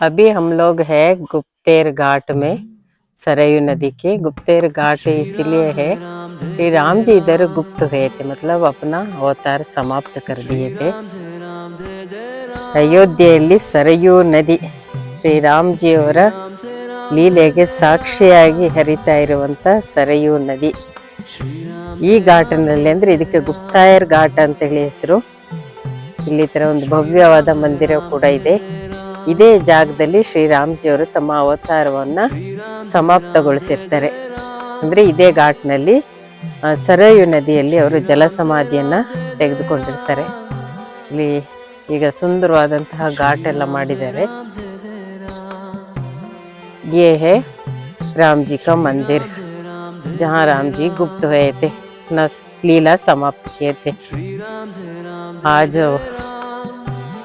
अभी हम लोग है गुप्तेर घाट में सरयू नदी के गुप्तेर घाट इसलिए है श्री राम जी इधर गुप्त हुए थे मतलब अपना अवतार समाप्त कर दिए थे ಅಯೋಧ್ಯೆಯಲ್ಲಿ ಸರಯೂ ನದಿ ಶ್ರೀರಾಮ್ಜಿಯವರ ಲೀಲೆಗೆ ಸಾಕ್ಷಿಯಾಗಿ ಹರಿತಾ ಇರುವಂತ ಸರಯೂ ನದಿ ಈ ಘಾಟನಲ್ಲಿ ಅಂದ್ರೆ ಇದಕ್ಕೆ ಗುಪ್ತಾಯರ್ ಘಾಟ್ ಅಂತೇಳಿ ಹೆಸರು ಇಲ್ಲಿ ಈ ತರ ಒಂದು ಭವ್ಯವಾದ ಮಂದಿರ ಕೂಡ ಇದೆ ಇದೇ ಜಾಗದಲ್ಲಿ ಶ್ರೀರಾಮ್ಜಿಯವರು ತಮ್ಮ ಅವತಾರವನ್ನ ಸಮಾಪ್ತಗೊಳಿಸಿರ್ತಾರೆ ಅಂದ್ರೆ ಇದೇ ಘಾಟ್ನಲ್ಲಿ ಆ, ಸರಯು ನದಿಯಲ್ಲಿ ಅವರು ಜಲ ಸಮಾಧಿಯನ್ನ ತೆಗೆದುಕೊಂಡಿರ್ತಾರೆ ಇಲ್ಲಿ ಈಗ ಸುಂದರವಾದಂತಹ ಘಾಟ್ ಎಲ್ಲ ಮಾಡಿದ್ದಾರೆ ये है राम जी का मंदिर जहाँ राम जी गुप्त हुए थे अपना लीला समाप्त किए थे आज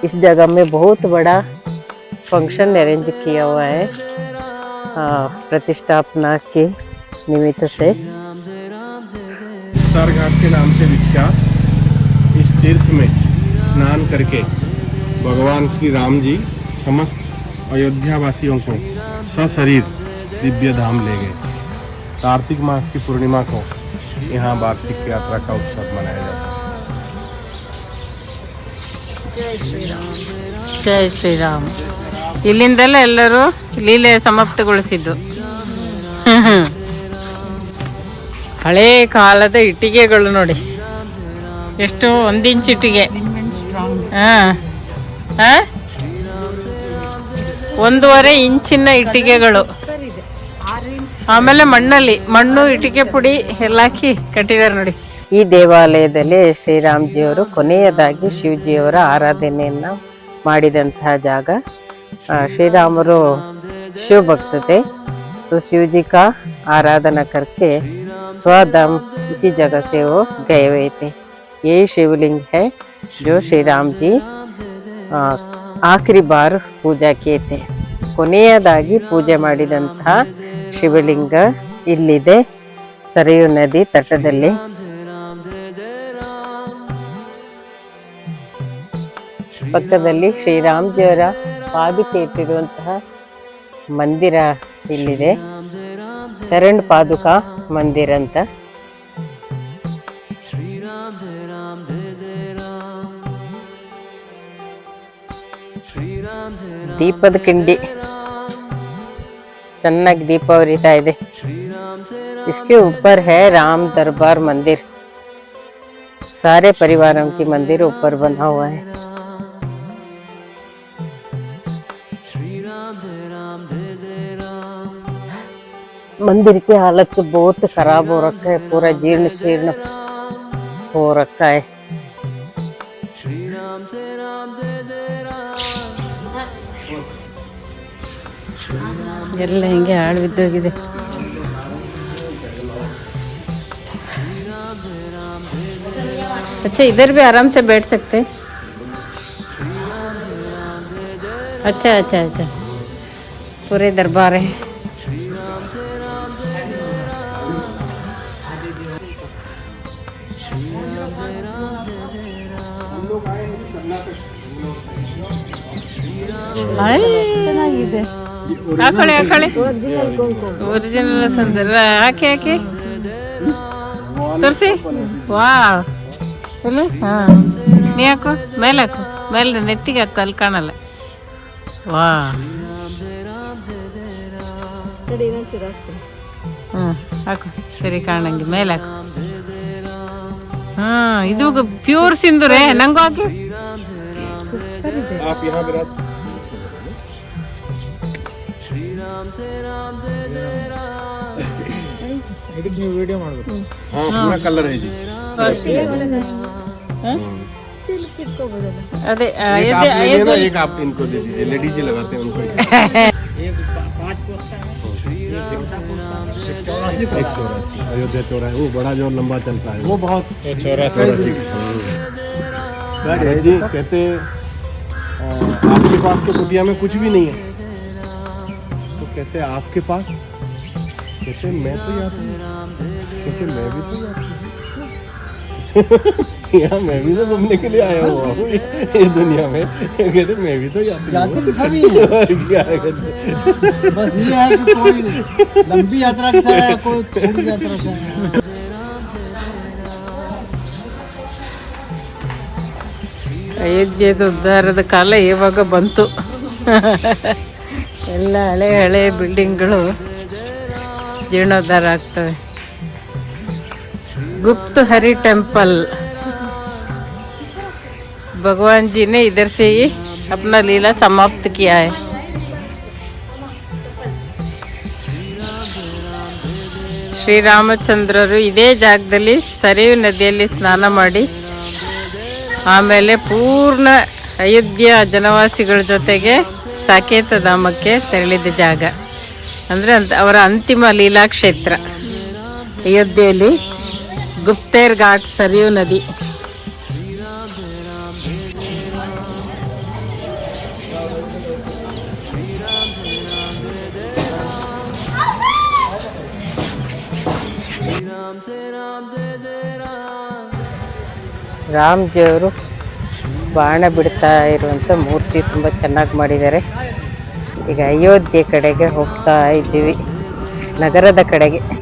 इस जगह में बहुत बड़ा फ़ंक्शन अरेंज किया हुआ है प्रतिष्ठापना के निमित्त से। घाट के नाम से विख्यात इस तीर्थ में स्नान करके भगवान श्री राम जी समस्त अयोध्या वासियों को सशरीर दिव्य धाम ले गए। कार्तिक मास की पूर्णिमा को यहाँ वार्षिक यात्रा का उत्सव मनाया जाता है। जय श्री राम। जय श्री राम। ಇಲ್ಲಿಂದಲೇ ಎಲ್ಲರೂ ಲೀಲೆ ಸಮಾಪ್ತಗೊಳಿಸಿದ್ದು. ಹಳೇ ಕಾಲದ ಇಟ್ಟಿಗೆಗಳು ನೋಡಿ. ಎಷ್ಟು ಒಂದಿಂಚು ಇಟ್ಟಿಗೆ? ಒಂದೂವರೆ ಇಂಚಿನ ಇಟ್ಟಿಗೆಗಳು. ಆಮೇಲೆ ಮಣ್ಣಲ್ಲಿ, ಮಣ್ಣು, ಇಟ್ಟಿಗೆ ಪುಡಿ ಎಲ್ಲ ಹಾಕಿ ಕಟ್ಟಿದ್ದಾರೆ ನೋಡಿ. ಈ ದೇವಾಲಯದಲ್ಲಿ ಶ್ರೀರಾಮ್ಜಿಯವರು ಕೊನೆಯದಾಗಿ ಶಿವಜಿಯವರ ಆರಾಧನೆಯನ್ನ ಮಾಡಿದಂತಹ ಜಾಗ. ಶ್ರೀರಾಮರು शिव भक्त थे तो शिव जी का आराधना करके स्वधाम इसी जगह से वो गए हुए थे यही शिवलिंग है जो श्री राम जी ಆ, ಆಖರಿ ಬಾರ್ ಪೂಜಾ थे ಕೊನೆಯದಾಗಿ ಪೂಜೆ ಮಾಡಿದಂತಹ ಶಿವಲಿಂಗ ಇಲ್ಲಿದೆ ಸರಿಯು ನದಿ ತಟದಲ್ಲಿ ಪಕ್ಕದಲ್ಲಿ ಶ್ರೀರಾಮ್ಜಿಯವರ ಪಾದುಕೆ ಇಟ್ಟಿರುವಂತಹ ಮಂದಿರ ಇಲ್ಲಿದೆ ಶರಣ್ ಪಾದುಕಾ ಮಂದಿರ ಅಂತ ದೀಪದ ಕಿಂಡಿ ಚೆನ್ನಾಗಿ ದೀಪ ಉರಿತಾ ಇದೆ इसके ऊपर है राम दरबार मंदिर सारे परिवारों की मंदिर ऊपर बना हुआ है मंदिर की हालत तो बहुत खराब हो रखा है पूरा जीर्ण शीर्ण हो रखा है ಎಲ್ಲ ಹಿಂಗೆ ಹಾಳು ಬಿದ್ದೋಗಿದೆ अच्छा इधर भी आराम से बैठ सकते हैं अच्छा अच्छा अच्छा पूरे दरबार है ಚೆನ್ನಾಗಿದೆ ಹಾಕೊಳ್ಳಿ ಹಾಕೊಳ್ಳಿ ಒರಿಜಿನಲ್ ಸುಂದರ ಹಾಕಿ ಹಾಕಿ ತೋರಿಸಿ ವಾ ಎಲ್ಲಿ ಹಾ ನೀ ಹಾಕು ಮೇಲೆ ಹಾಕು ಮೇಲೆ ನೆತ್ತಿಗೆ ಹಾಕು ಅಲ್ಲಿ ಕಾಣಲ್ಲ વાહ ಹಾಕು ಸರಿ ಕಾಣಂಗೆ ಮೇಲೆ ಹಾಕು ಹಾ ಇದು ಪ್ಯೂರ್ ಸಿಂಧೂರೇ ನಂಗೂ ಹಾಕಿ ಇದಕ್ಕೆ ನೀವು ವಿಡಿಯೋ ಮಾಡಬೇಕು ಹಾ ಕಲರ್ ಇದೆ अरे ये आप एक आप इनको दे दीजिए लेडीज़ लगाते हैं उनको। तो एक अयोध्या चौरा है वो बड़ा जो लंबा चलता है। वो बहुत कहते आपके पास तो कुटिया में कुछ भी नहीं है। तो कहते आपके पास? कहते मैं तो यहाँ कहते मैं भी तो यहाँ हूँ यहाँ मैं भी तो घूमने के लिए आया हुआ हूँ ये ये दुनिया में ये कहते मैं भी तो यात्री हूँ। यात्री सभी हैं और क्या है कहते? बस ये है कि कोई लंबी यात्रा से है कोई छोटी यात्रा से है ಅಯೋಧ್ಯೆದು ಉದ್ಧಾರದ ಕಾಲ ಇವಾಗ ಬಂತು ಎಲ್ಲ ಹಳೆ ಹಳೆ ಬಿಲ್ಡಿಂಗ್ಗಳು ಜೀರ್ಣೋದ್ಧಾರ ಆಗ್ತವೆ गुप्त हरि टेम्पल भगवान जी ने इधर से ही अपना लीला समाप्त किया है ಶ್ರೀರಾಮಚಂದ್ರರು ಇದೇ ಜಾಗದಲ್ಲಿ ಸರಿಯು ನದಿಯಲ್ಲಿ ಸ್ನಾನ ಮಾಡಿ ಆಮೇಲೆ ಪೂರ್ಣ ಅಯೋಧ್ಯ ಜನವಾಸಿಗಳ ಜೊತೆಗೆ ಸಾಕೇತ ಧಾಮಕ್ಕೆ ತೆರಳಿದ ಜಾಗ ಅಂದರೆ ಅಂತ ಅವರ ಅಂತಿಮ ಲೀಲಾಕ್ಷೇತ್ರ ಅಯೋಧ್ಯೆಯಲ್ಲಿ ಗುಪ್ತೇರ್ ಘಾಟ್, ಸರಿಯು ನದಿ. ರಾಮ್ಜಿಯವರು ಬಾಣ ಬಿಡ್ತಾ ಇರುವಂಥ ಮೂರ್ತಿ ತುಂಬ ಚೆನ್ನಾಗಿ ಮಾಡಿದ್ದಾರೆ. ಈಗ ಅಯೋಧ್ಯೆ ಕಡೆಗೆ ಹೋಗ್ತಾ ಇದ್ದೀವಿ. ನಗರದ ಕಡೆಗೆ.